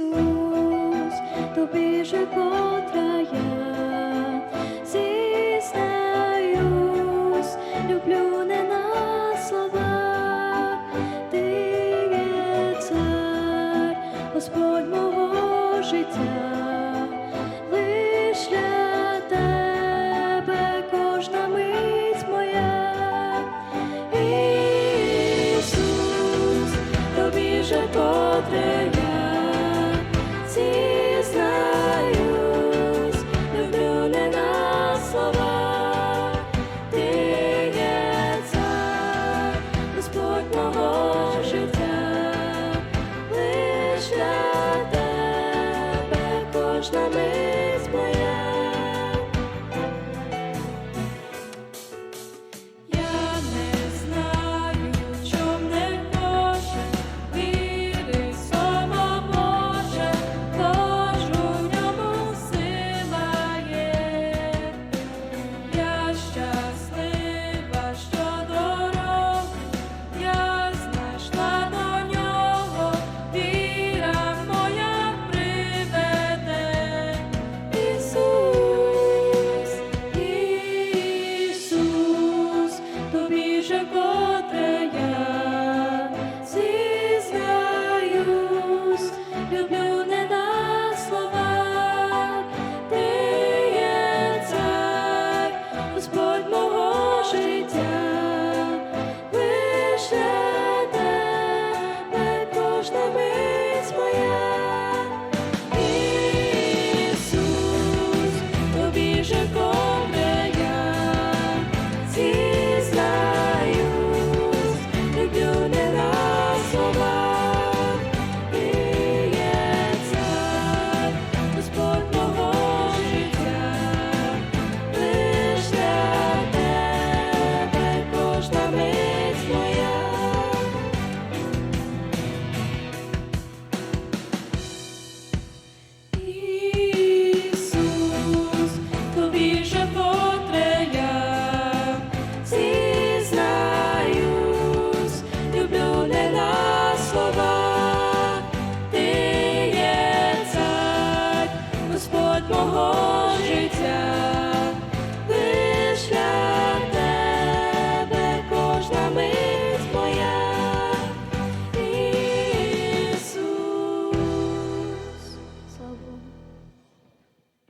Ісус, тобі же котра я. Зізнаюсь, люблю не на слова, ти є царь, Господь мого життя, лиш тебе кожна мить моя, Ісус, тобі же котре. chegou. ba.